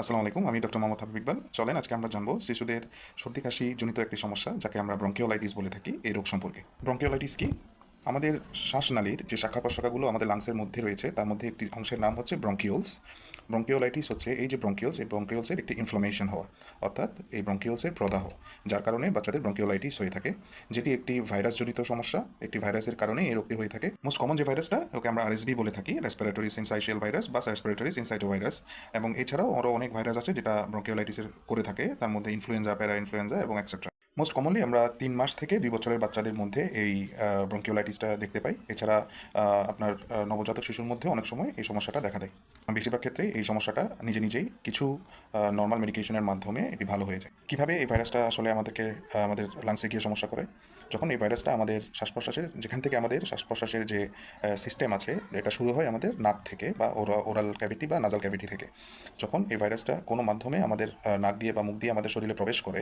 আসসালামু আলাইকুম, আমি ডক্টর মোহাম্মদ হাবিব ইকবাল। চলেন, আজকে আমরা জানব শিশুদের সর্দি, কাশি জনিত একটি সমস্যা, যাকে আমরা ব্রঙ্কিওলাইটিস বলে থাকি, এই রোগ সম্পর্কে। ব্রঙ্কিওলাইটিস কি? আমাদের শ্বাসনালীর যে শাখা প্রশাখাগুলো আমাদের লাংসের মধ্যে রয়েছে, তার মধ্যে একটি অংশের নাম হচ্ছে ব্রঙ্কিওলস ব্রঙ্কিওলাইটিস হচ্ছে এই যে ব্রঙ্কিওলস এই ব্রঙ্কিওলসের একটি ইনফ্লামেশন হওয়া, অর্থাৎ এই ব্রঙ্কিওলসের প্রদাহ, যার কারণে বাচ্চাদের ব্রঙ্কিওলাইটিস হয়ে থাকে, যেটি একটি ভাইরাসজনিত সমস্যা, একটি ভাইরাসের কারণে এই রোগটি হয়ে থাকে। মোস্ট কমন যে ভাইরাসটা ওকে আমরা আরএসবি বলে থাকি রেসপিরেটরি সিনসাইশিয়াল ভাইরাস বা রেসপিরেটরি সিনসাইটো ভাইরাস এবং এছাড়াও আরও অনেক ভাইরাস আছে যেটা ব্রঙ্কিওলাইটিসের করে থাকে, তার মধ্যে ইনফ্লুয়েঞ্জা প্যারা ইনফ্লুয়েঞ্জা এবং এক্সেট্রা মোস্ট কমনলি আমরা তিন মাস থেকে দুই বছরের বাচ্চাদের মধ্যে এই ব্রঙ্কিওলাইটিসটা দেখতে পাই। এছাড়া আপনার নবজাতক শিশুর মধ্যে অনেক সময় এই সমস্যাটা দেখা দেয়। বেশিরভাগ ক্ষেত্রে এই সমস্যাটা নিজে নিজেই কিছু নর্মাল মেডিকেশনের মাধ্যমে এটি ভালো হয়ে যায়। কীভাবে এই ভাইরাসটা আসলে আমাদেরকে আমাদের লাংসে গিয়ে সমস্যা করে? যখন এই ভাইরাসটা আমাদের শ্বাস প্রশ্বাসের যেখান থেকে আমাদের শ্বাস প্রশ্বাসের যে সিস্টেম আছে, এটা শুরু হয় আমাদের নাক থেকে বা ওরাল ক্যাভিটি বা নাজাল ক্যাভিটি থেকে। যখন এই ভাইরাসটা কোনো মাধ্যমে আমাদের নাক দিয়ে বা মুখ দিয়ে আমাদের শরীরে প্রবেশ করে,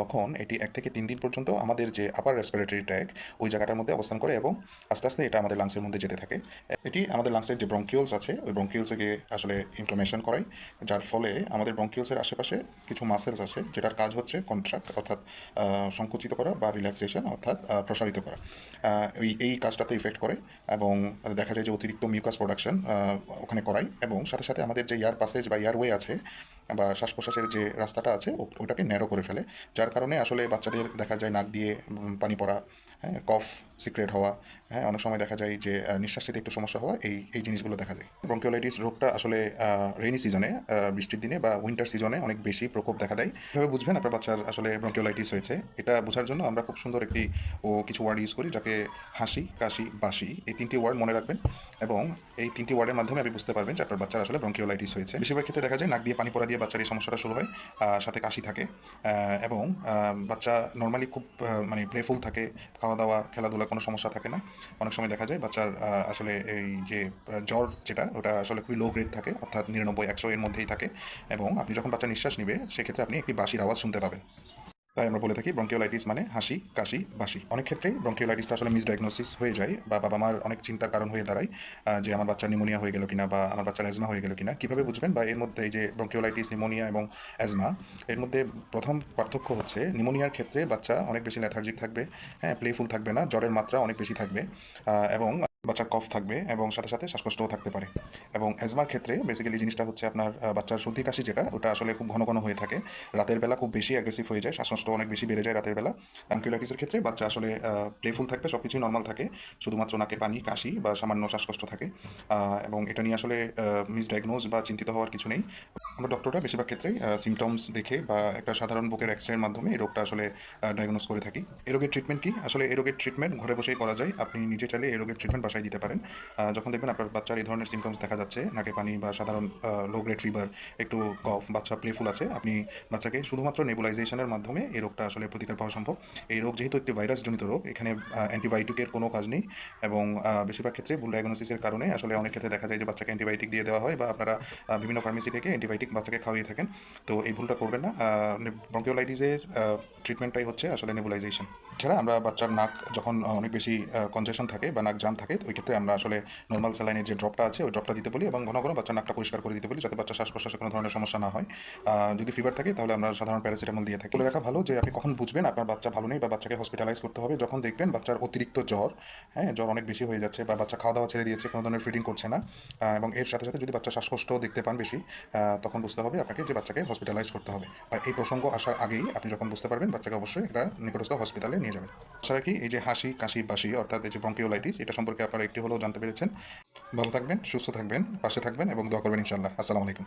তখন এটি এক থেকে তিন দিন পর্যন্ত আমাদের যে আপার রেসপিরেটরি ট্র্যাক ওই জায়গাটার মধ্যে অবস্থান করে এবং আস্তে আস্তে এটা আমাদের লাংসের মধ্যে যেতে থাকে। এটি আমাদের লাংসের যে ব্রঙ্কিউলস আছে, ওই ব্রঙ্কিউলসে গিয়ে আসলে ইনফ্লামেশন করায়, যার ফলে আমাদের ব্রঙ্কিউলসের আশেপাশে কিছু মাসেলস আছে, যেটার কাজ হচ্ছে কন্ট্রাক্ট অর্থাৎ সংকুচিত করা বা রিল্যাক্সেশন অর্থাৎ আহ, প্রসারিত করা। এই এই কাজটাতে ইফেক্ট করে এবং দেখা যায় যে অতিরিক্ত মিউকাস প্রোডাকশন ওখানে করায় এবং সাথে সাথে আমাদের যে এয়ার পাসেজ বা এয়ারওয়ে আছে বা শ্বাস প্রশ্বাসের যে রাস্তাটা আছে ওটাকে ন্যারো করে ফেলে। যার কারণে আসলে বাচ্চাদের দেখা যায় নাক দিয়ে পানি পড়া হ্যাঁ কফ সিক্রেট হওয়া হ্যাঁ অনেক সময় দেখা যায় যে নিঃশ্বাস নিতে একটু সমস্যা হওয়া, এই এই জিনিসগুলো দেখা যায়। ব্রঙ্কিওলাইটিস রোগটা আসলে রেনি সিজনে বৃষ্টির দিনে বা উইন্টার সিজনে অনেক বেশি প্রকোপ দেখা দেয়। কীভাবে বুঝবেন আপনার বাচ্চার আসলে ব্রঙ্কিওলাইটিস হয়েছে। এটা বোঝার জন্য আমরা খুব সুন্দর একটি, ও, কিছু ওয়ার্ড ইউজ করি যাকে হাসি, কাশি, বাসি, এই তিনটি ওয়ার্ড মনে রাখবেন। এবং এই তিনটি ওয়ার্ডের মাধ্যমে আপনি বুঝতে পারবেন যে আপনার বাচ্চার আসলে ব্রঙ্কিওলাইটিস হয়েছে। বেশিরভাগ ক্ষেত্রে দেখা যায় নাক দিয়ে পানি পড়া দিয়ে বাচ্চার এই সমস্যাটা শুরু হয় সাথে কাশি থাকে এবং বাচ্চা নর্মালি খুব মানে প্লেফুল থাকে খাওয়া দাওয়া খেলাধুলা কোনো সমস্যা থাকে না। অনেক সময় দেখা যায় বাচ্চার আসলে এই যে জ্বর যেটা, ওটা আসলে খুবই লো গ্রেড থাকে, অর্থাৎ নিরানব্বই, একশো এর মধ্যেই থাকে, এবং আপনি যখন বাচ্চা নিঃশ্বাস নেবে, সেক্ষেত্রে আপনি একটি বাসির আওয়াজ শুনতে পাবেন। তাই আমরা বলে থাকি ব্রঙ্কিওলাইটিস মানে হাসি, কাশি, বাসি। অনেক ক্ষেত্রেই ব্রঙ্কিওলাইটিসটা আসলে মিসডায়াগনোসিস হয়ে যায় বা বাবা মার অনেক চিন্তার কারণ হয়ে দাঁড়ায় যে আমার বাচ্চা নিউমোনিয়া হয়ে গেল কিনা বা আমার বাচ্চার অ্যাজমা হয়ে গেল কিনা। কীভাবে বুঝবেন? বা এর মধ্যে এই যে ব্রঙ্কিওলাইটিস নিমোনিয়া এবং অ্যাজমা এর মধ্যে প্রথম পার্থক্য হচ্ছে নিউমোনিয়ার ক্ষেত্রে বাচ্চা অনেক বেশি ল্যাথার্জিক থাকবে হ্যাঁ প্লেফুল থাকবে না, জ্বরের মাত্রা অনেক বেশি থাকবে এবং বাচ্চার কফ থাকবে এবং সাথে সাথে শ্বাসকষ্টও থাকতে পারে। এবং অ্যাজমার ক্ষেত্রে বেসিক্যালি জিনিসটা হচ্ছে আপনার বাচ্চার সর্দি কাশি যেটা, ওটা আসলে খুব ঘন ঘন হয়ে থাকে। রাতের বেলা খুব বেশি অ্যাগ্রেসিভ হয়ে যায়, শ্বাসকষ্ট অনেক বেশি বেড়ে যায় রাতের বেলা। অ্যাঙ্কিউলাইটিসের ক্ষেত্রে বাচ্চা আসলে প্লেফুল থাকবে সব কিছুই নর্মাল থাকে। শুধুমাত্র নাকে পানি, কাশি বা সামান্য শ্বাসকষ্ট থাকে। এবং এটা নিয়ে আসলে মিসডায়াগনোজ বা চিন্তিত হওয়ার কিছু নেই। আমরা ডক্টররা বেশিরভাগ ক্ষেত্রেই সিমটমস দেখে বা একটা সাধারণ বুকের এক্সরের মাধ্যমে এই রোগটা আসলে ডায়াগনোজ করে থাকি। এই রোগের ট্রিটমেন্ট কি? আসলে এই রোগের ট্রিটমেন্ট ঘরে বসেই করা যায়। আপনি নিজে চাইলে এই রোগের ট্রিটমেন্ট বাসায় দিতে পারেন। যখন দেখবেন আপনার বাচ্চার এই ধরনের সিমটমস দেখা যাচ্ছে, নাকে পানি বা সাধারণ লো গ্রেড ফিভার একটু কফ বাচ্চা প্লেফুল আছে, আপনি বাচ্চাকে শুধুমাত্র নেবুলাইজেশনের মাধ্যমে এই রোগটা আসলে প্রতিকার পাওয়া সম্ভব। এই রোগ যেহেতু একটি ভাইরাসজনিত রোগ, এখানে অ্যান্টিবায়োটিকের কোনো কাজ নেই এবং বেশিরভাগ ক্ষেত্রে ভুল ডায়াগনোসিসের কারণে আসলে অনেক ক্ষেত্রে দেখা যায় যে বাচ্চাকে অ্যান্টিবায়োটিক দিয়ে দেওয়া হয় বা আপনারা বিভিন্ন ফার্মেসি থেকে অ্যান্টিবায়োটিক বাচ্চাকে খাওয়িয়ে থাকেন। তো এই ভুলটা করবেন না। ব্রঙ্কিওলাইটিসের ট্রিটমেন্টটাই হচ্ছে আসলে নেবুলাইজেশন এছাড়া আমরা বাচ্চার নাক যখন অনেক বেশি কনজেশন থাকে বা নাক জাম থাকে ওই ক্ষেত্রে আমরা আসলে নর্মাল স্যালাইনের যে ড্রপটা আছে ওই ড্রপটা দিতে বলি এবং ঘন ঘন বাচ্চার নাকটা পরিষ্কার করে দিতে বলি যাতে বাচ্চা শ্বাস প্রশ্বাসে কোনো ধরনের সমস্যা না হয়। যদি ফিভার থাকে তাহলে আমরা সাধারণ প্যারাসিটামল দিয়ে থাকি। বলে রাখা ভালো যে আপনি কখন বুঝবেন আপনার বাচ্চা ভালো নেই বা বাচ্চাকে হসপিটালাইজ করতে হবে। যখন দেখবেন বাচ্চার অতিরিক্ত জ্বর হ্যাঁ জ্বর অনেক বেশি হয়ে যাচ্ছে বা বাচ্চা খাওয়া দাওয়া ছেড়ে দিয়েছে কোনো ধরনের ফিডিং করছে না। এবং এর সাথে সাথে যদি বাচ্চা শ্বাসকষ্ট দেখতে পান বেশি আহ, তখন বুঝতে হবে আপনাকে যে বাচ্চাকে হসপিটালাইজ করতে হবে। বা এই প্রসঙ্গ আসার আগেই আপনি যখন বুঝতে পারবেন, বাচ্চাকে অবশ্যই এটা নিকটস্থ হসপিটালে নিয়ে যাবেন। ছাড়া কি এই যে হাসি, কাশি, বাসি, অর্থাৎ এই যে ব্রঙ্কিওলাইটিস এটা সম্পর্কে আপনারা একটি হলেও জানতে পেরেছেন। ভালো থাকবেন, সুস্থ থাকবেন, পাশে থাকবেন এবং দোয়া করবেন ইনশাল্লাহ আসসালামু আলাইকুম।